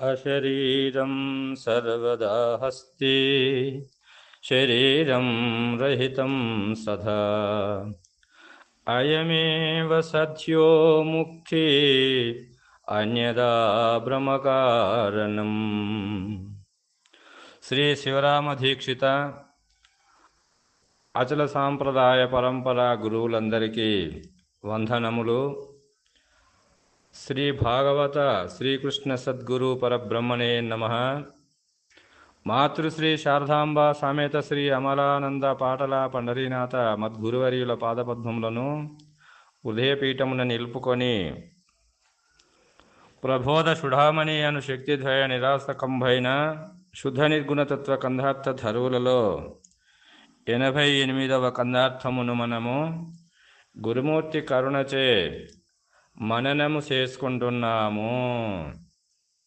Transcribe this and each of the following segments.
अशरीरं सर्वदा हस्ति शरीरं रहितं सदा अयमेव सद्यो मुक्ति अन्यदा भ्रमकारणम् శ్రీ శివరామ దీక్షిత అచల సాంప్రదాయ పరంపర గురువులందరికీ వందనములు శ్రీ భాగవత శ్రీకృష్ణ సద్గురు పరబ్రహ్మణే నమ. మాతృశ్రీ శారదాంబ సమేత శ్రీ అమలానంద పాటల పండరీనాథ మద్గురువర్యుల పాదపద్మములను ఉదయపీఠమున నిలుపుకొని ప్రబోధ సుఢామణి అను శక్తిద్వయ నిరాసకంభైన శుద్ధ నిర్గుణతత్వ కందార్థ ధరువులలో ఎనభై ఎనిమిదవ కందార్థమును మనము గురుమూర్తి కరుణచే మననము చేసుకుంటున్నాము.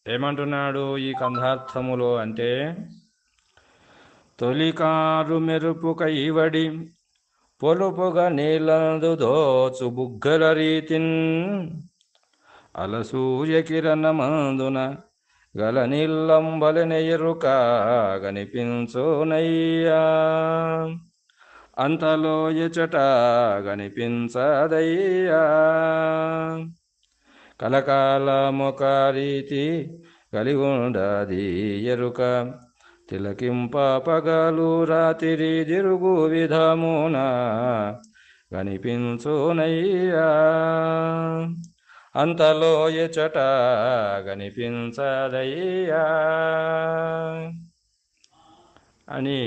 ఏమంటున్నాడు ఈ కంధార్థములో అంటే తొలికారు మెరుపు కైవడి పొలుపుగా నీళ్ళదు దోచు బుగ్గల రీతిన్ అలసూయ కిరణమందున గల నీళ్ళంబలనెయరుక కనిపించునయ్యా అంతలో ఎచట కనిపించదయ్యా కలకాలమొక రీతి కలిగుండది ఎరుక. తిలకింప పగలు రాత్రి తిరుగు విధమున కనిపించునయ్యా అంతలో ఎచట కనిపించదయ్యా అని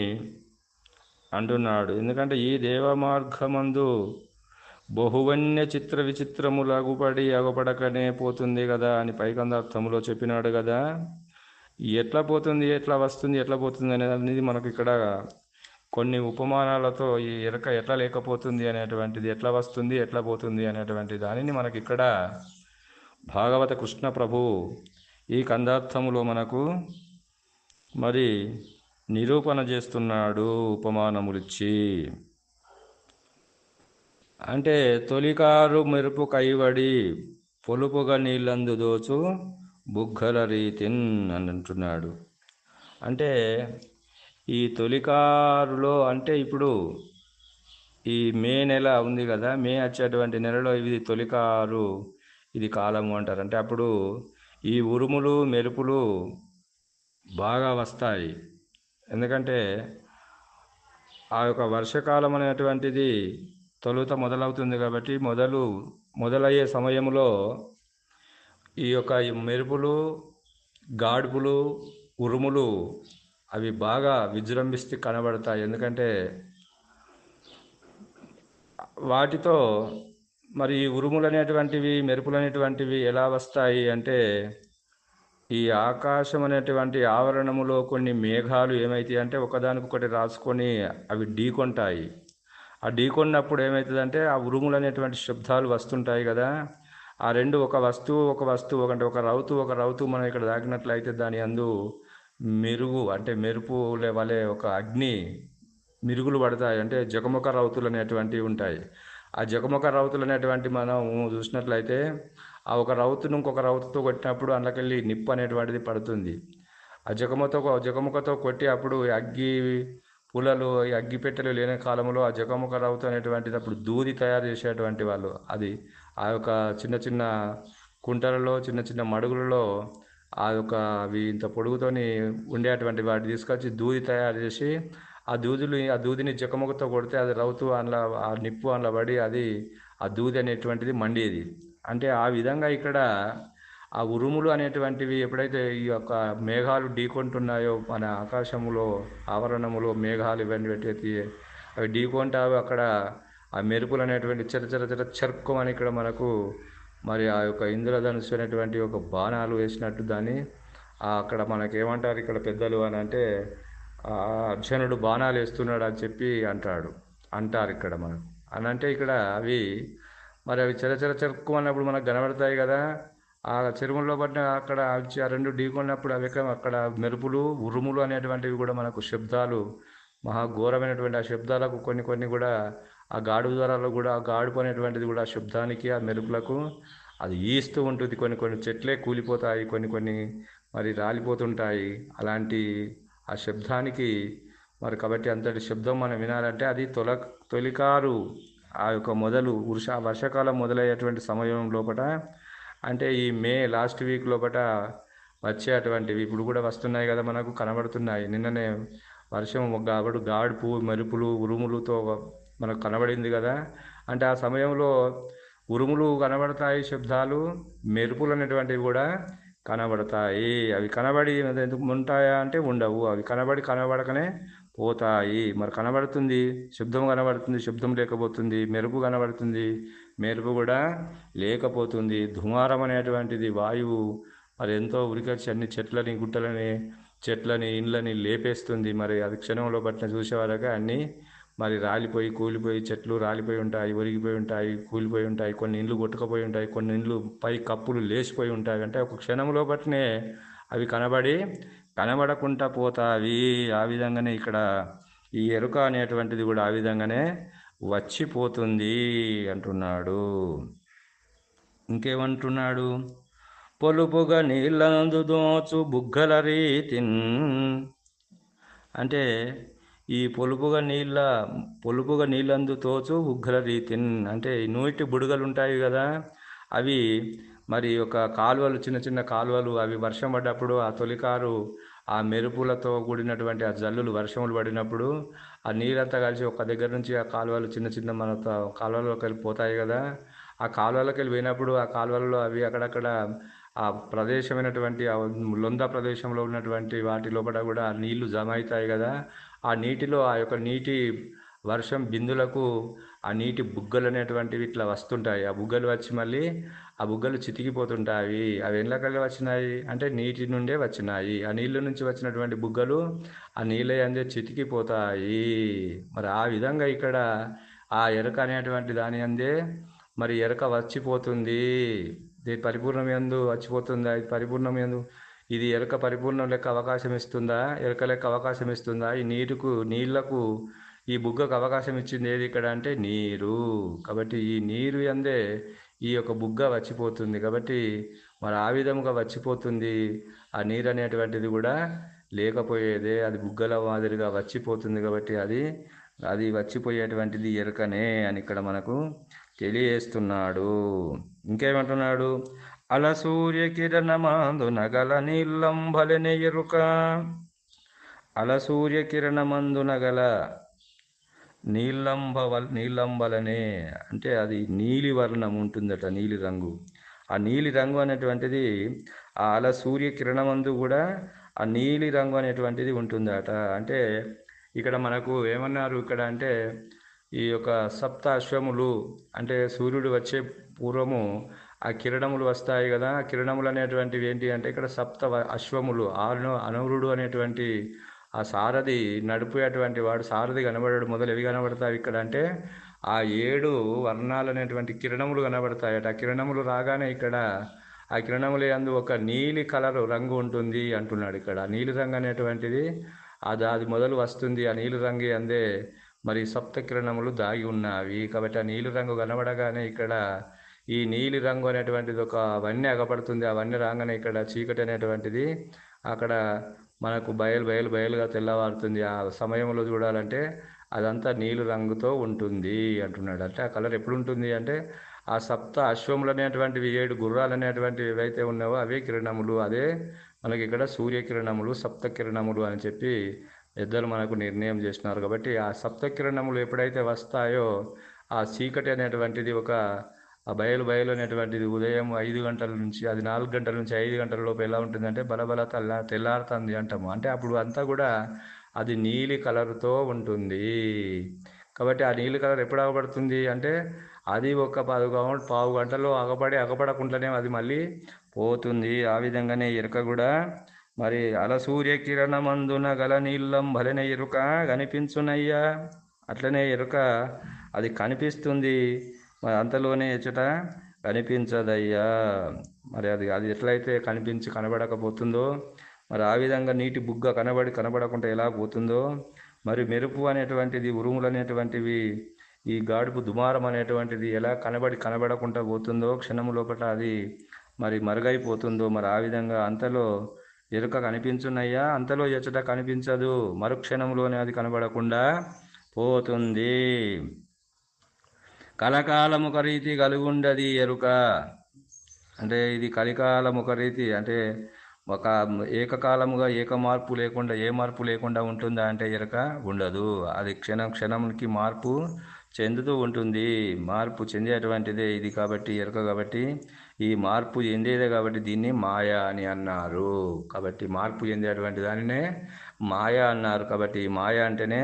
అంటున్నాడు. ఎందుకంటే ఈ దేవ మార్గమందు బహువన్య చిత్ర విచిత్రము లాగుపడి అగుపడకనే పోతుంది కదా అని పైకందార్థములో చెప్పినాడు కదా. ఎట్లా పోతుంది ఎట్లా వస్తుంది ఎట్లా పోతుంది అనేది మనకు ఇక్కడ కొన్ని ఉపమానాలతో ఈ ఎరక ఎట్లా లేకపోతుంది అనేటువంటిది ఎట్లా వస్తుంది ఎట్లా పోతుంది అనేటువంటి దానిని మనకి ఇక్కడ భాగవత కృష్ణ ప్రభు ఈ కందార్థములో మనకు మరి నిరూపణ చేస్తున్నాడు ఉపమానములిచ్చి. అంటే తొలికారు మెరుపు కైవడి పొలుపుగా నీళ్ళందు దోచు బుగ్గల రీతిన్ అని అంటున్నాడు అంటే ఈ తొలికారులో అంటే ఇప్పుడు ఈ మే నెల ఉంది కదా మే వచ్చేటువంటి నెలలో ఇది తొలికారు ఇది కాలము అంటారు. అంటే అప్పుడు ఈ ఉరుములు మెరుపులు బాగా వస్తాయి. ఎందుకంటే ఆ యొక్క వర్షకాలం అనేటువంటిది తొలుత మొదలవుతుంది కాబట్టి మొదలు మొదలయ్యే సమయంలో ఈ యొక్క మెరుపులు గాడుపులు ఉరుములు అవి బాగా విజృంభిస్తూ కనబడతాయి. ఎందుకంటే వాటితో మరి ఈ ఉరుములు అనేటువంటివి మెరుపులు అనేటువంటివి ఎలా వస్తాయి అంటే ఈ ఆకాశం అనేటువంటి ఆవరణములో కొన్ని మేఘాలు ఏమవుతాయి అంటే ఒకదానికొకటి రాసుకొని అవి ఢీకొంటాయి. ఆ ఢీకొన్నప్పుడు ఏమవుతుందంటే ఆ ఉరుములు అనేటువంటి శబ్దాలు వస్తుంటాయి కదా. ఆ రెండు ఒక వస్తువు ఒక వస్తువు అంటే ఒక రౌతు ఒక రౌతు మనం ఇక్కడ దాకినట్లయితే దాని అందు మెరుగు అంటే మెరుపు వలె ఒక అగ్ని మిరుగులు పడతాయి. అంటే జగముఖ రౌతులు అనేటువంటివి ఉంటాయి. ఆ జగముఖ రౌతులు అనేటువంటి మనం చూసినట్లయితే ఆ ఒక రౌతును ఇంకొక రౌతుతో కొట్టినప్పుడు అందులోకెళ్ళి నిప్పు అనేటువంటిది పడుతుంది. ఆ జగముతో జగముఖతో కొట్టి అప్పుడు అగ్గి పులలు ఈ అగ్గి పెట్టెలు లేని కాలంలో ఆ జగముఖ రౌతు అనేటువంటిది అప్పుడు దూది తయారు చేసేటువంటి వాళ్ళు. అది ఆ యొక్క చిన్న చిన్న కుంటలలో చిన్న చిన్న మడుగులలో ఆ యొక్క అవి ఇంత పొడుగుతోని ఉండేటువంటి వాటి తీసుకొచ్చి దూది తయారు చేసి ఆ దూదులు ఆ దూదిని జకముఖతో కొడితే అది రౌతు అందులో ఆ నిప్పు అందులో పడి అది ఆ దూది అనేటువంటిది మండేది. అంటే ఆ విధంగా ఇక్కడ ఆ ఉరుములు అనేటువంటివి ఎప్పుడైతే ఈ యొక్క మేఘాలు ఢీకొంటున్నాయో మన ఆకాశములో ఆవరణములో మేఘాలు ఇవన్నీ పెట్టేసి అవి ఢీకొంటావు అక్కడ ఆ మెరుపులు అనేటువంటి చిర చిర చిర చర్కం అని ఇక్కడ మనకు మరి ఆ యొక్క ఇంద్రధనుసు అనేటువంటి ఒక బాణాలు వేసినట్టు దాన్ని అక్కడ మనకేమంటారు ఇక్కడ పెద్దలు అని అంటే అర్జునుడు బాణాలు వేస్తున్నాడు అని చెప్పి అంటాడు అంటారు ఇక్కడ మనం అని అంటే ఇక్కడ అవి మరి అవి చిరచిర చెరుక్కు అన్నప్పుడు మనకు కనబడతాయి కదా. ఆ చెరువుల్లో పడిన అక్కడ ఆ రెండు ఢీకొన్నప్పుడు అవి అక్కడ మెరుపులు ఉరుములు అనేటువంటివి కూడా మనకు శబ్దాలు మహా ఘోరమైనటువంటి ఆ శబ్దాలకు కొన్ని కొన్ని కూడా ఆ గాడు ద్వారాలో కూడా ఆ గాడుపు అనేటువంటిది కూడా ఆ శబ్దానికి ఆ మెరుపులకు అది ఈస్తూ ఉంటుంది. కొన్ని కొన్ని చెట్లే కూలిపోతాయి కొన్ని కొన్ని మరి రాలిపోతుంటాయి. అలాంటి ఆ శబ్దానికి మరి కాబట్టి అంతటి శబ్దం మనం వినాలంటే అది తొల తొలికారు ఆ యొక్క మొదలు వృష వర్షాకాలం మొదలయ్యేటువంటి సమయం లోపల అంటే ఈ మే లాస్ట్ వీక్ లోపల వచ్చే అటువంటివి ఇప్పుడు కూడా వస్తున్నాయి కదా మనకు కనబడుతున్నాయి. నిన్ననే వర్షం గాబడు గాడుపు మెరుపులు ఉరుములతో మనకు కనబడింది కదా. అంటే ఆ సమయంలో ఉరుములు కనబడతాయి శబ్దాలు మెరుపులు అనేటువంటివి కూడా కనబడతాయి. అవి కనబడి ఎందుకు ఉంటాయా అంటే ఉండవు. అవి కనబడి కనబడకనే పోతాయి. మరి కనబడుతుంది? శబ్దం కనబడుతుంది శబ్దం లేకపోతుంది మెరుపు కనబడుతుంది. మెరుపు కూడా లేకపోతుంది. ధుమారం అనేటువంటిది వాయువు. మరి ఎంతో ఉరికొచ్చి అన్ని చెట్లని గుట్టలని చెట్లని ఇండ్లని లేపేస్తుంది. మరి అది క్షణంలో పట్టిన చూసేవాళ్ళగా అన్నీ మరి రాలిపోయి కూలిపోయి చెట్లు రాలిపోయి ఉంటాయి ఒరిగిపోయి ఉంటాయి కూలిపోయి ఉంటాయి కొన్ని ఇండ్లు కొట్టుకుపోయి ఉంటాయి కొన్ని ఇండ్లు పై కప్పులు లేచిపోయి ఉంటాయి. అంటే ఒక క్షణంలో బట్టినే అవి కనబడి కనబడకుండా పోతావి ఆ విధంగానే ఇక్కడ ఈ ఎరుక అనేటువంటిది కూడా ఆ విధంగానే వచ్చిపోతుంది అంటున్నాడు. ఇంకేమంటున్నాడు? పొలుపుగా నీళ్ళందు దోచు బుగ్గల రీతిన్. అంటే ఈ పొలుపుగా నీళ్ళ పొలుపుగా నీళ్ళందు తోచు బుగ్గల రీతిన్. అంటే నూటి బుడగలు ఉంటాయి కదా అవి మరి ఒక కాలువలు చిన్న చిన్న కాలువలు అవి వర్షం పడ్డప్పుడు ఆ తొలికారు ఆ మెరుపులతో కూడినటువంటి ఆ జల్లులు వర్షములు పడినప్పుడు ఆ నీరంతా కలిసి ఒక దగ్గర నుంచి ఆ కాలువలు చిన్న చిన్న మన కాలువలోకి వెళ్ళి పోతాయి కదా. ఆ కాలువలోకి వెళ్ళి పోయినప్పుడు ఆ కాలువలలో అవి అక్కడక్కడ ఆ ప్రదేశమైనటువంటి ఆ లొంద ప్రదేశంలో ఉన్నటువంటి వాటి లోపల కూడా ఆ నీళ్ళు జమ అవుతాయి కదా. ఆ నీటిలో ఆ యొక్క నీటి వర్షం బిందులకు ఆ నీటి బుగ్గలు అనేటువంటివి ఇట్లా వస్తుంటాయి. ఆ బుగ్గలు వచ్చి మళ్ళీ ఆ బుగ్గలు చితికిపోతుంటాయి. అవి ఎండ్లకల్లి వచ్చినాయి? అంటే నీటి నుండే వచ్చినాయి. ఆ నీళ్ళ నుంచి వచ్చినటువంటి బుగ్గలు ఆ నీళ్ళ అందే చితికిపోతాయి. మరి ఆ విధంగా ఇక్కడ ఆ ఎరక అనేటువంటి దాని అందే మరి ఎరక వచ్చిపోతుంది. ఇది పరిపూర్ణం ఎందు వచ్చిపోతుందా? ఇది పరిపూర్ణం ఎందు ఇది ఎలుక పరిపూర్ణం లెక్క అవకాశం ఇస్తుందా ఎరక లెక్క అవకాశం ఇస్తుందా ఈ నీరుకు నీళ్ళకు ఈ బుగ్గకు అవకాశం ఇచ్చింది ఏది ఇక్కడ అంటే నీరు. కాబట్టి ఈ నీరు అందే ఈ యొక్క బుగ్గ వచ్చిపోతుంది. కాబట్టి మరి ఆ విధముగా వచ్చిపోతుంది. ఆ నీరు అనేటువంటిది కూడా లేకపోయేదే అది బుగ్గల మాదిరిగా వచ్చిపోతుంది కాబట్టి అది అది వచ్చిపోయేటువంటిది ఎరకనే అని ఇక్కడ మనకు తెలియజేస్తున్నాడు. ఇంకేమంటున్నాడు? అల సూర్య కిరణమాందు నగల నీళ్ళంబలనే ఎరుక అల సూర్య కిరణమందు నగల నీళ్ళంబవల్ నీళ్ళంబలనే అంటే అది నీలి వర్ణం ఉంటుందట నీలి రంగు. ఆ నీలి రంగు అనేటువంటిది ఆ అల సూర్య కిరణమందు కూడా ఆ నీలి రంగు అనేటువంటిది ఉంటుందట. అంటే ఇక్కడ మనకు ఏమన్నారు ఇక్కడ అంటే ఈ యొక్క సప్త అశ్వములు అంటే సూర్యుడు వచ్చే పూర్వము ఆ కిరణములు వస్తాయి కదా. ఆ కిరణములు అనేటువంటివి ఏంటి అంటే ఇక్కడ సప్త అశ్వములు ఆరును అనవరుడు అనేటువంటి ఆ సారథి నడిపేటువంటి వాడు సారథి కనబడాడు మొదలు ఎవి కనబడతాయి ఇక్కడ అంటే ఆ ఏడు వర్ణాలు అనేటువంటి కిరణములు కనబడతాయట. ఆ కిరణములు రాగానే ఇక్కడ ఆ కిరణములు అందు ఒక నీలి కలర్ రంగు ఉంటుంది అంటున్నాడు ఇక్కడ. నీలి రంగు అనేటువంటిది అది అది మొదలు వస్తుంది. ఆ నీలి రంగు అందే మరి సప్త కిరణములు దాగి ఉన్నవి. కాబట్టి ఆ నీలి రంగు కనబడగానే ఇక్కడ ఈ నీలి రంగు అనేటువంటిది ఒక వన్నె అగపడుతుంది. ఆ వన్నె రాగానే ఇక్కడ చీకటి అనేటువంటిది అక్కడ మనకు బయలు బయలు బయలుగా తెల్లవారుతుంది. ఆ సమయంలో చూడాలంటే అదంతా నీలి రంగుతో ఉంటుంది అంటున్నాడు. అంటే ఆ కలర్ ఎప్పుడు ఉంటుంది అంటే ఆ సప్త అశ్వములు అనేటువంటివి ఏడు గుర్రాలు అనేటువంటివి ఏవైతే ఉన్నావో అవే కిరణములు. అదే మనకి ఇక్కడ సూర్యకిరణములు సప్త కిరణములు అని చెప్పి పెద్దలు మనకు నిర్ణయం చేసినారు కాబట్టి ఆ సప్త కిరణములు ఎప్పుడైతే వస్తాయో ఆ చీకటి అనేటువంటిది ఒక ఆ బయలు బయలు అనేటువంటిది ఉదయం ఐదు గంటల నుంచి అది నాలుగు గంటల నుంచి ఐదు గంటల లోపు ఎలా ఉంటుందంటే బలబల తెల్ల తెల్లారుతుంది అంటాము. అంటే అప్పుడు అంతా కూడా అది నీలి కలర్తో ఉంటుంది. కాబట్టి ఆ నీలి కలర్ ఎప్పుడు అగబడుతుంది అంటే అది ఒక పది పావు గంటలో అగపడి అగపడకుండానే అది మళ్ళీ పోతుంది. ఆ విధంగానే ఎరుక కూడా మరి అల సూర్యకిరణమందున గల నీళ్ళం భలన ఎరుక కనిపించునయ్యా. అట్లనే ఎరుక అది కనిపిస్తుంది. మరి అంతలోనే ఎచ్చట కనిపించదయ్యా. మరి అది అది ఎట్లయితే కనిపించి కనబడకపోతుందో మరి ఆ విధంగా నీటి బుగ్గ కనబడి కనబడకుండా ఎలా పోతుందో మరి మెరుపు అనేటువంటిది ఉరుములు అనేటువంటివి ఈ గాడుపు దుమారం అనేటువంటిది ఎలా కనబడి కనబడకుండా పోతుందో క్షణము లోపల అది మరి మరుగైపోతుందో మరి ఆ విధంగా అంతలో ఎరుక కనిపించున్నయ్యా. అంతలో ఎచ్చట కనిపించదు. మరుక్షణంలోనే అది కనబడకుండా పోతుంది. కలకాలము ఒక రీతి కలుగుండది ఎరుక. అంటే ఇది కలికాలం ఒక రీతి. అంటే ఒక ఏకకాలముగా ఏక మార్పు లేకుండా ఏ మార్పు లేకుండా ఉంటుందా అంటే ఎరక? ఉండదు. అది క్షణం క్షణంకి మార్పు చెందుతూ ఉంటుంది. మార్పు చెందేటువంటిదే ఇది కాబట్టి ఎరక కాబట్టి. ఈ మార్పు చెందేదే కాబట్టి దీన్ని మాయా అని అన్నారు. కాబట్టి మార్పు చెందేటువంటి దానినే మాయ అన్నారు. కాబట్టి ఈ మాయ అంటేనే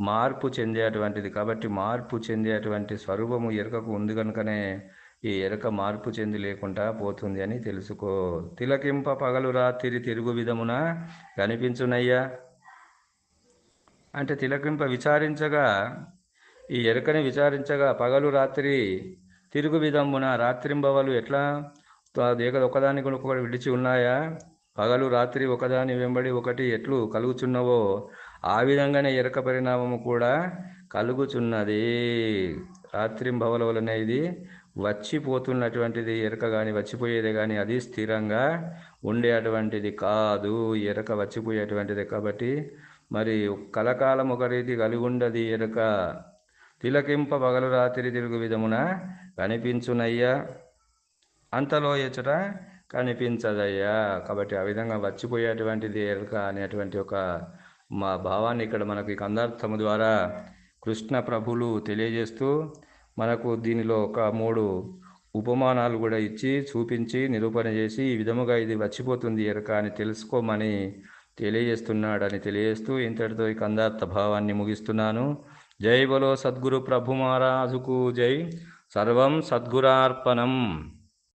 మార్పు చెందేటువంటిది. కాబట్టి మార్పు చెందేటువంటి స్వరూపము ఎరుకకు ఉంది కనుకనే ఈ ఎరక మార్పు చెంది లేకుండా పోతుంది అని తెలుసుకో. తిలకింప పగలు రాత్రి తిరుగు విధమున కనిపించునయ్యా. అంటే తిలకింప విచారించగా ఈ ఎరకని విచారించగా పగలు రాత్రి తిరుగు విధమున రాత్రింబవలు ఎట్లా? ఒకదానికి ఒకటి విడిచి ఉన్నాయా? పగలు రాత్రి ఒకదాని వెంబడి ఒకటి ఎట్లు కలుగుచున్నవో ఆ విధంగానే ఎరక పరిణామము కూడా కలుగుచున్నది. రాత్రింబవల వలన ఇది వచ్చిపోతున్నటువంటిది. ఎరక కానీ వచ్చిపోయేది కానీ అది స్థిరంగా ఉండేటువంటిది కాదు. ఎరక వచ్చిపోయేటువంటిది కాబట్టి మరి కలకాలం ఒక రీతి కలిగి ఉండది ఎరక. తిలకింప పగలు రాత్రి తిరుగు విధమున కనిపించునయ్యా. అంతలో ఎచ్చట కనిపించదయ్యా. కాబట్టి ఆ విధంగా వచ్చిపోయేటువంటిది ఎరక అనేటువంటి ఒక మా భావాన్ని ఇక్కడ మనకి కందార్థము ద్వారా కృష్ణ ప్రభులు తెలియజేస్తూ మనకు దీనిలో ఒక మూడు ఉపమానాలు కూడా ఇచ్చి చూపించి నిరూపణ చేసి ఈ విధముగా ఇది వచ్చిపోతుంది ఎరక అని తెలుసుకోమని తెలియజేస్తున్నాడని తెలియజేస్తూ ఇంతటితో ఈ కందార్థ భావాన్ని ముగిస్తున్నాను. జై బలో సద్గురు ప్రభు మహారాజుకు జై. సర్వం సద్గురార్పణం.